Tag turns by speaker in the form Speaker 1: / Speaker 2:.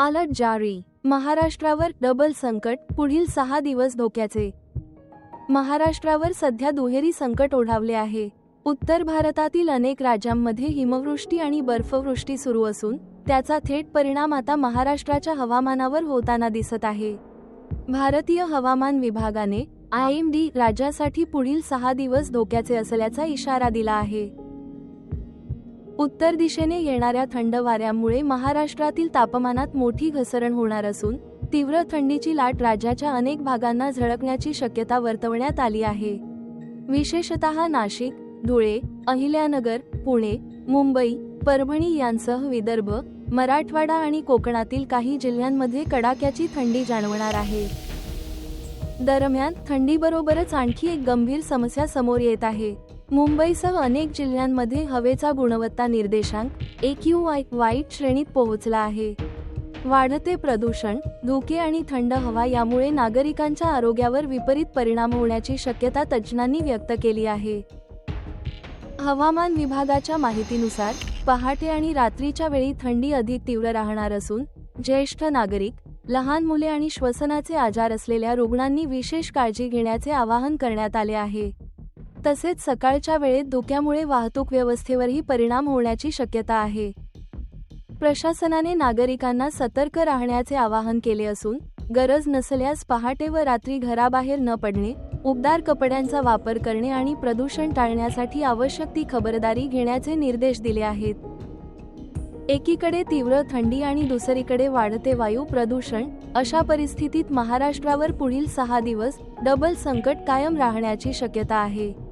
Speaker 1: Alert जारी. महाराष्ट्रावर double संकट पुढील सहा दिवस धोक्याचे. महाराष्ट्रावर सध्या दुहेरी संकट ओढावले आहे. उत्तर भारतातील अनेक राज्यांमध्ये हिमवृष्टी आणि बर्फवृष्टी सुरू असून त्याचा थेट परिणाम आता महाराष्ट्राच्या हवामानावर होताना दिसत आहे. भारतीय हवामान विभागाने आय एम डी राज्यासाठी पुढील सहा दिवस धोक्याचे असल्याचा इशारा दिला आहे. उत्तर दिशेने येणाऱ्या थंड वाऱ्यामुळे महाराष्ट्रातील तापमानात मोठी घसरण होणार असून तीव्र थंडीची लाट राज्याच्या अनेक भागांना झळकण्याची शक्यता वर्तवण्यात आली आहे. विशेषतः नाशिक धुळे अहिल्यानगर पुणे मुंबई परभणी यांसह विदर्भ मराठवाडा आणि कोकणातील काही जिल्ह्यांमध्ये कडाक्याची थंडी जाणवणार आहे. दरम्यान थंडीबरोबरच आणखी एक गंभीर समस्या समोर येत आहे. मुंबईसह अनेक जिल्ह्यांमध्ये हवेचा गुणवत्ता निर्देशांक एक यू वाय वाईट श्रेणीत पोहोचला आहे. वाढते प्रदूषण धुके आणि थंड हवा यामुळे नागरिकांच्या आरोग्यावर विपरीत परिणाम होण्याची शक्यता तज्ज्ञांनी व्यक्त केली आहे. हवामान विभागाच्या माहितीनुसार पहाटे आणि रात्रीच्या वेळी थंडी अधिक तीव्र राहणार असून ज्येष्ठ नागरिक लहान मुले आणि श्वसनाचे आजार असलेल्या रुग्णांनी विशेष काळजी घेण्याचे आवाहन करण्यात आले आहे. तसेच सकाळच्या वेळेत धुक्यामुळे वाहतूक व्यवस्थेवरही परिणाम होण्याची शक्यता आहे. प्रशासनाने नागरिकांना सतर्क राहण्याचे आवाहन केले असून गरज नसल्यास पहाटे व रात्री घराबाहेर न पडणे उबदार कपड्यांचा वापर करणे आणि प्रदूषण टाळण्यासाठी आवश्यक ती खबरदारी घेण्याचे निर्देश दिले आहेत. एकीकडे तीव्र थंडी आणि दुसरीकडे वाढते वायू प्रदूषण अशा परिस्थितीत महाराष्ट्रावर पुढील सहा दिवस डबल संकट कायम राहण्याची शक्यता आहे.